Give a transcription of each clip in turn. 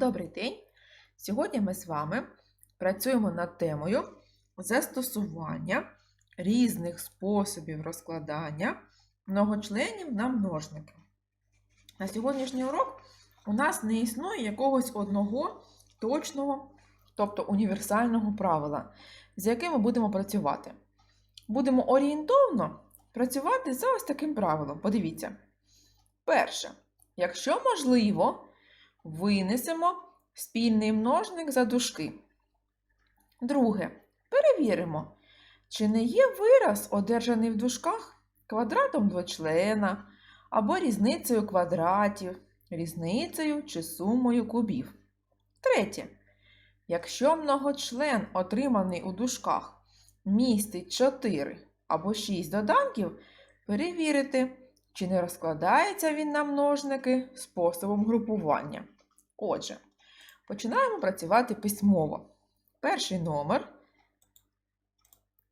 Добрий день! Сьогодні ми з вами працюємо над темою застосування різних способів розкладання многочленів на множники. На сьогоднішній урок у нас не існує якогось одного точного, тобто універсального правила, з яким ми будемо працювати. Будемо орієнтовно працювати за ось таким правилом. Подивіться. Перше, якщо можливо, винесемо спільний множник за дужки. Друге, перевіримо, чи не є вираз, одержаний в дужках, квадратом двочлена або різницею квадратів, різницею чи сумою кубів. Третє. Якщо многочлен, отриманий у дужках, містить 4 або 6 доданків, перевірити, чи не розкладається він на множники способом групування. Отже, починаємо працювати письмово. Перший номер.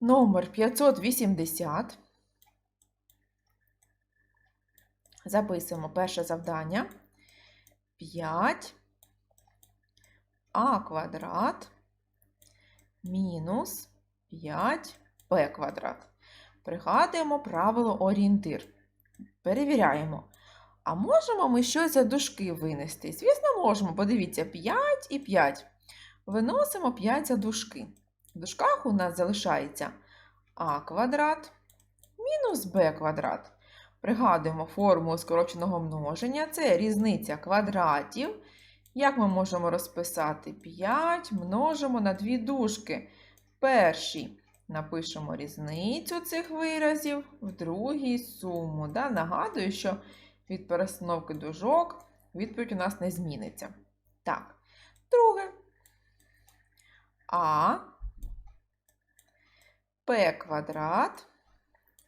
Номер 580. Записуємо перше завдання. 5 а квадрат мінус 5p квадрат. Пригадуємо правило орієнтир. Перевіряємо. А можемо ми щось за дужки винести? Звісно, можемо. Подивіться, 5 і 5. Виносимо 5 за дужки. В дужках у нас залишається а квадрат мінус b квадрат. Пригадуємо формулу скороченого множення. Це різниця квадратів. Як ми можемо розписати? 5 множимо на дві дужки. Перший напишемо різницю цих виразів, в другій суму. Да? Нагадую, що від перестановки дужок відповідь у нас не зміниться. Так, друге. А П квадрат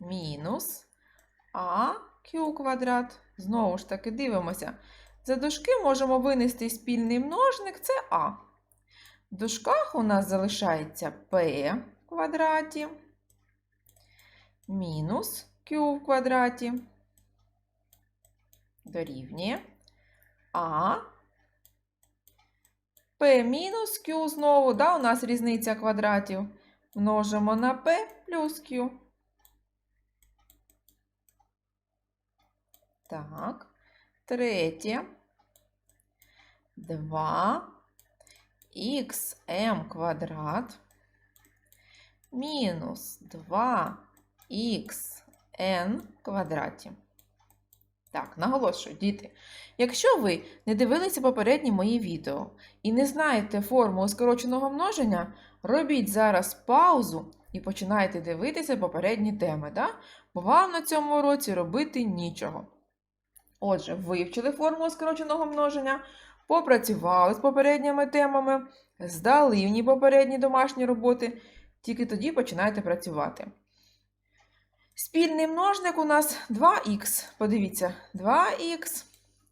мінус А Q квадрат. Знову ж таки, дивимося. За дужки можемо винести спільний множник це А. В дужках у нас залишається P в квадраті мінус Q в квадраті дорівнює А. P мінус Q знову, да, у нас різниця квадратів. Множимо на P плюс Q. Так. Третє. 2 xm квадрат мінус 2xn квадраті. Так, наголошую, діти. Якщо ви не дивилися попередні мої відео і не знаєте формулу скороченого множення, робіть зараз паузу і починайте дивитися попередні теми, да? бо вам на цьому уроці робити нічого. Отже, вивчили формулу скороченого множення, попрацювали з попередніми темами, здали в ній попередні домашні роботи, тільки тоді починайте працювати. Спільний множник у нас 2х. Подивіться, 2х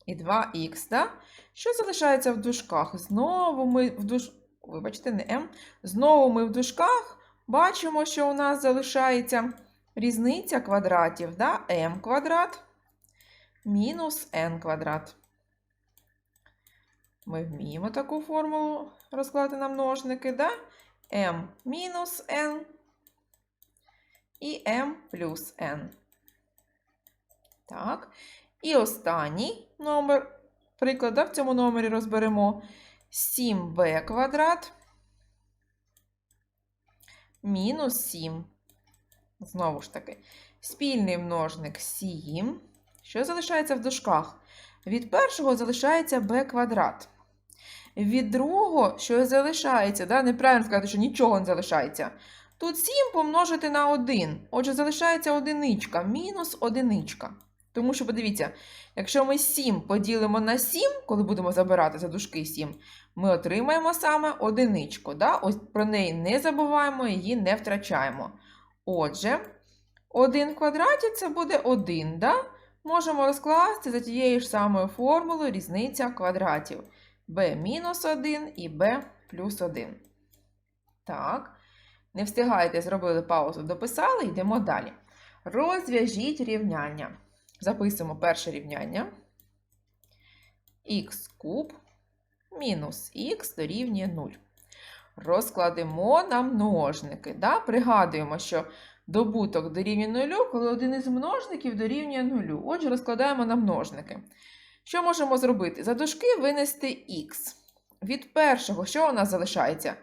і 2х. Да? Що залишається в дужках? Знову ми в душ... Вибачте, не m. Знову ми в дужках бачимо, що у нас залишається різниця квадратів. Да? m квадрат мінус n квадрат. Ми вміємо таку формулу розкладати на множники. Да? m мінус n і m плюс n. Так. І останній номер прикладу в цьому номері розберемо 7b квадрат мінус 7. Знову ж таки, спільний множник 7. Що залишається в дужках? Від першого залишається b квадрат. Від другого, що залишається, да? неправильно сказати, що нічого не залишається. Тут 7 помножити на 1. Отже, залишається одиничка, мінус одиничка. Тому що, подивіться, якщо ми 7 поділимо на 7, коли будемо забирати за дужки 7, ми отримаємо саме одиничку. Да? Ось Про неї не забуваємо, її не втрачаємо. Отже, 1 в квадраті це буде 1. Да? Можемо розкласти за тією ж самою формулою різниця квадратів. b мінус 1 і b плюс 1. Так. Не встигайте, зробили паузу, дописали, йдемо далі. Розв'яжіть рівняння. Записуємо перше рівняння. х куб мінус х дорівнює 0. Розкладемо на множники. Да? Пригадуємо, що добуток дорівнює 0, коли один із множників дорівнює 0. Отже, розкладаємо на множники. Що можемо зробити? За дужки винести х. Від першого, що у нас залишається?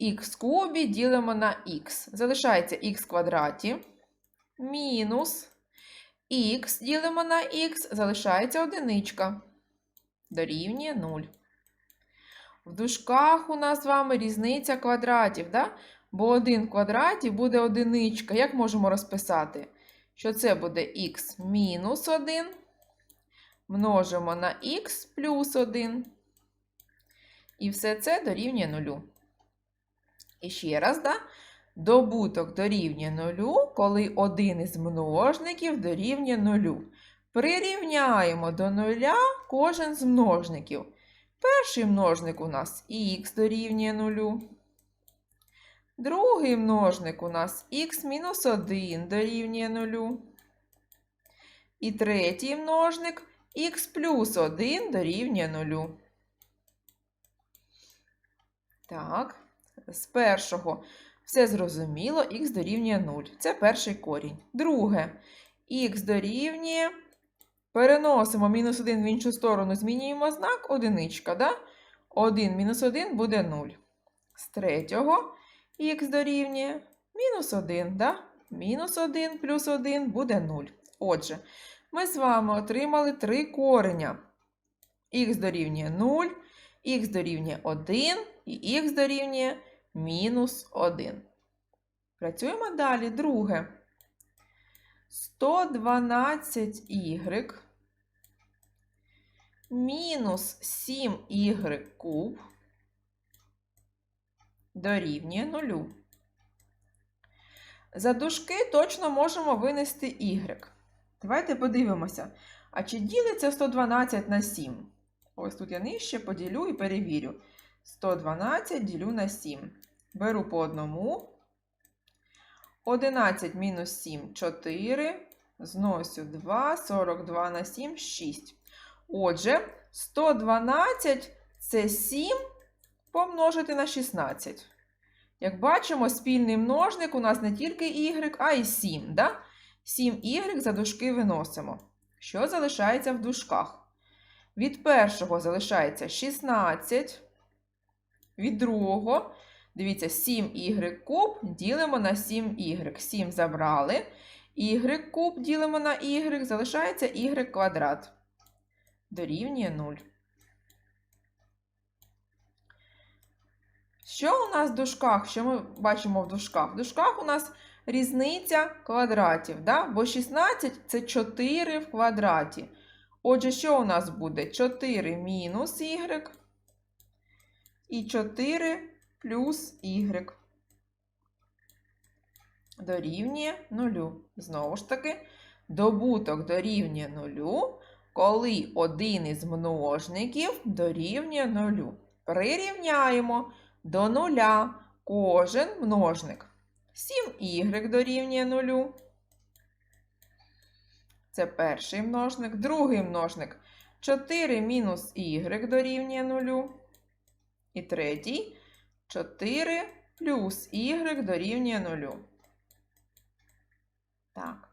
Х кубі ділимо на х. Залишається х квадраті. Мінус х ділимо на х, залишається одиничка. Дорівнює 0. В дужках у нас з вами різниця квадратів, да? бо 1 в квадраті буде одиничка. Як можемо розписати? Що це буде х мінус 1 множимо на х плюс 1. І все це дорівнює 0. І ще раз, да? добуток дорівнює 0, коли один із множників дорівнює 0. Прирівняємо до 0 кожен з множників. Перший множник у нас х дорівнює 0. Другий множник у нас х мінус 1 дорівнює 0. І третій множник х плюс 1 дорівнює 0. Так, з першого все зрозуміло, х дорівнює 0. Це перший корінь. Друге, х дорівнює. Переносимо мінус 1 в іншу сторону, змінюємо знак одиничка. Да? 1 мінус 1 буде 0. З третього х дорівнює мінус 1. Да? Мінус 1 плюс 1 буде 0. Отже, ми з вами отримали три кореня. х дорівнює 0, х дорівнює 1 і х дорівнює мінус 1. Працюємо далі. Друге. 112y мінус 7y куб дорівнює 0. За дужки точно можемо винести y. Давайте подивимося, а чи ділиться 112 на 7? Ось тут я нижче поділю і перевірю. 112 ділю на 7. Беру по одному. 11 мінус 7 4. Зносю 2, 42 на 7 6. Отже, 112 це 7 помножити на 16. Як бачимо, спільний множник у нас не тільки y, а й 7. Да? 7y за дужки виносимо. Що залишається в дужках? Від першого залишається 16. Від другого, дивіться, 7y куб ділимо на 7y. 7 забрали. y куб ділимо на y, залишається y квадрат. Дорівнює 0. Що у нас в дужках? Що ми бачимо в дужках? В дужках у нас різниця квадратів, да? бо 16 це 4 в квадраті. Отже, що у нас буде? 4 мінус y і 4 плюс y. Дорівнює 0. Знову ж таки, добуток дорівнює 0, коли один із множників дорівнює 0. Прирівняємо до 0 кожен множник. 7y дорівнює 0. Це перший множник. Другий множник 4 мінус y дорівнює 0. І третій 4 плюс y дорівнює 0. Так.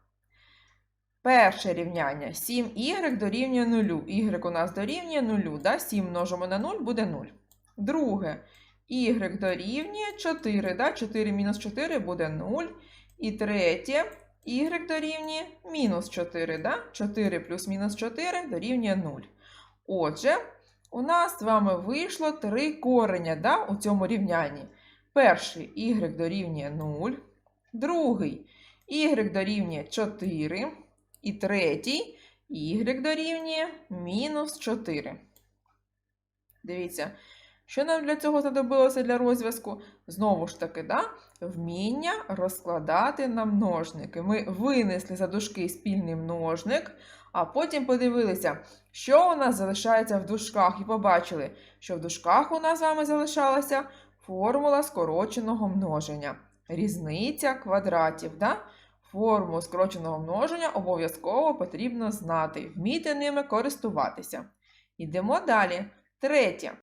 Перше рівняння 7y дорівнює 0. Y у нас дорівнює 0. Да? 7 множимо на 0 буде 0. Друге. Y дорівнює 4. Да? 4 мінус 4 буде 0. І третє. Y дорівнює мінус 4. Да? 4 плюс мінус 4 дорівнює 0. Отже, у нас з вами вийшло три кореня да, у цьому рівнянні. Перший y дорівнює 0. Другий y дорівнює 4. І третій y дорівнює мінус 4. Дивіться, що нам для цього знадобилося для розв'язку? Знову ж таки, да? вміння розкладати на множники. Ми винесли за дужки спільний множник, а потім подивилися, що у нас залишається в дужках, і побачили, що в дужках у нас з вами залишалася формула скороченого множення. Різниця квадратів. Да? Форму скороченого множення обов'язково потрібно знати, вміти ними користуватися. Йдемо далі. Третє.